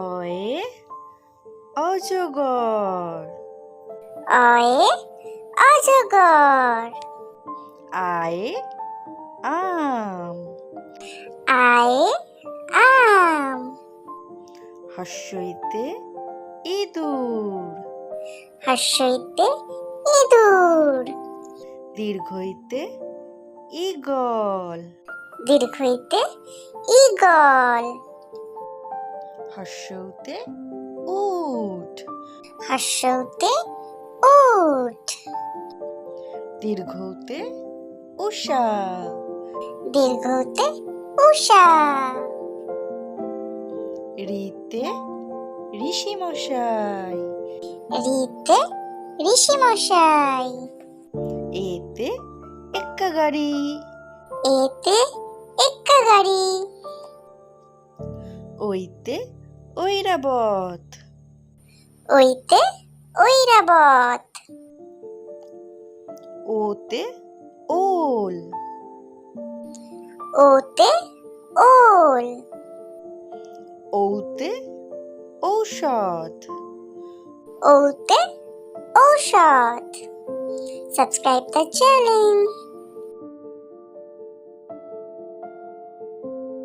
অয়ে অজগর অয়ে অজগর আয়ে আম আয়ে আম হর্ষইতে ইঁদুর হর্ষইতে ইঁদুর দীর্ঘইতে ইগল দীর্ঘইতে ঈগল হর্ষউতে উট হর্ষৌতে উট দীর্ঘউতে উষা। দীর্ঘতে উষা। রিতে ঋষি মশাই রিতে ঋষিমশাই। এতে এক্কা গাড়ি এতে এক্কা গাড়ি ওইতে ঐরাবত। ওইতে ঐরাবত। ওতে ওল। ওতে ওল। ঔতে ঔষধ। ওতে ঔষধ। Subscribe the channel.